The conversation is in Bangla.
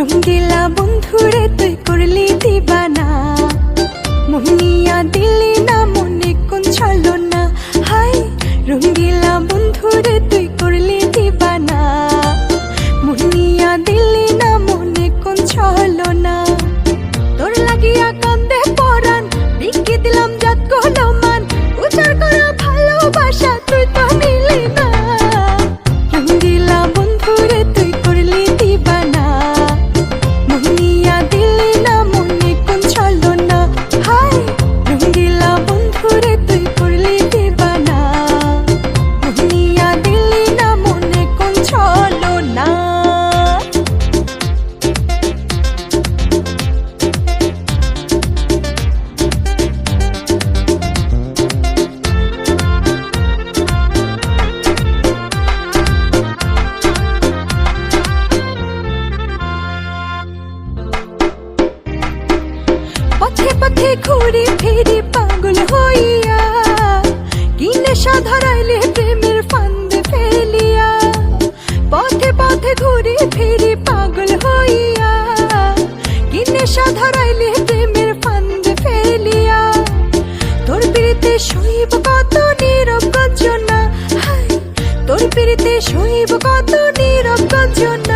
রঙ্গিলা বন্ধুরে তুই করলি দিবানা। মোহনিয়া দিলি না, মনে কোন ছলো না হাই, রঙ্গিলা বন্ধুরে তুই করলি দিবানা। মোহনিয়া দিলি না, মনে কোন ছলো না তোর লাগিয়া কান্দে পরান বিকি দিলাম জাত কলমান মোহনিয়া দিলি পথে ঘুরে ফিরে পাগল হইয়া, কিনে সাধারাইলে প্রেমের ফান্দে ফেলিয়া, পথে পথে ঘুরে ফিরে পাগল হইয়া, কিনে সাধারাইলে প্রেমের ফান্দে ফেলিয়া, তোর পিড়িতে শুইব কত নীরব গঞ্জনা তোর পিড়িতে শুইব কত নীরব গঞ্জনা